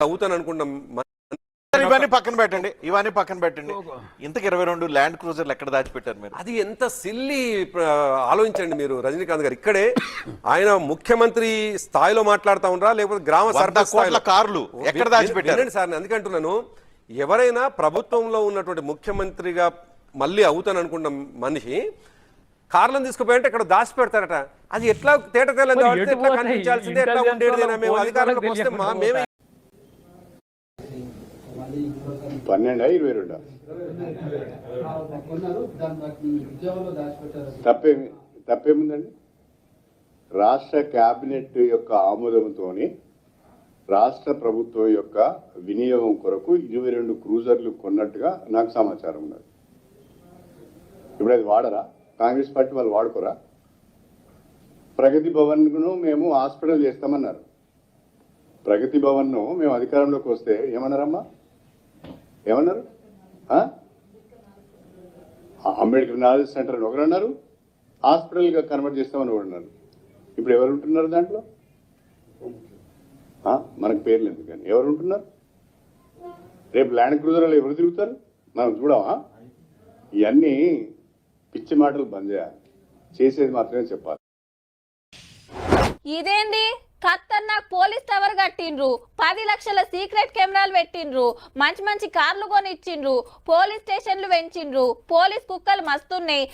అవుతాను అనుకుంటాం ఇవన్నీ పక్కన పెట్టండి ఇవన్నీ పక్కన పెట్టండి. ఇంతకు ఇరవై రెండు ల్యాండ్ క్రూజర్లు ఎక్కడ దాచిపెట్టారు మీరు? అది ఎంత సిల్లి ఆలోచించండి మీరు రజనీకాంత్ గారు. ఇక్కడే ఆయన ముఖ్యమంత్రి స్థాయిలో మాట్లాడుతా ఉండరా లేకపోతే గ్రామ స్థాయిలో? కార్లు ఎక్కడ దాచిపెట్టారు? సార్ నేను అందుకే అంటున్నాను ఎవరైనా ప్రభుత్వంలో ఉన్నటువంటి ముఖ్యమంత్రిగా మళ్ళీ అవుతాను అనుకున్న మనిషి కార్లను తీసుకుపోయంటే ఇక్కడ దాచి పెడతారట అది ఎట్లా తేట తెల్లని? కనిపించాల్సిందే ఎట్లా మేము పోలీసు అధికారంలోకి వస్తే మేమే పన్నెండా ఇరవై రెండా? తప్పేమి తప్పేముందండి? రాష్ట్ర కేబినెట్ యొక్క ఆమోదంతో రాష్ట్ర ప్రభుత్వం యొక్క వినియోగం కొరకు ఇరవై రెండు క్రూజర్లు కొన్నట్టుగా నాకు సమాచారం ఉన్నది. ఇప్పుడు అది వాడరా? కాంగ్రెస్ పార్టీ వాళ్ళు వాడుకోరా? ప్రగతి భవన్ను మేము హాస్పిటల్ చేస్తామన్నారు. ప్రగతి భవన్ను మేము అధికారంలోకి వస్తే ఏమన్నారమ్మా? ఏమన్నారు? అంబేద్కర్ నాలెడ్జ్ సెంటర్ అని ఒకరు అన్నారు హాస్పిటల్గా కన్వర్ట్ చేస్తామని ఒకరు అన్నారు ఇప్పుడు ఎవరు ఉంటున్నారు దాంట్లో? మనకు పేర్లు ఎందుకని ఎవరు ఉంటున్నారు? రేపు ల్యాండ్ క్రూజర్లు ఎవరు తిరుగుతారు? మనం చూడమా ఇవన్నీ పిచ్చి మాటలు బంద్ చేయాలి చేసేది మాత్రమే చెప్పాలి. ఇదేంది? కట్టిండ్రు. పది లక్షల సీక్రెట్ కెమెరాలు పెట్టిండ్రు. మంచి మంచి కార్లు కొనిచ్చిండ్రు. పోలీస్ స్టేషన్లు పెంచిండ్రు. పోలీస్ కుక్కలు మస్తున్నాయి.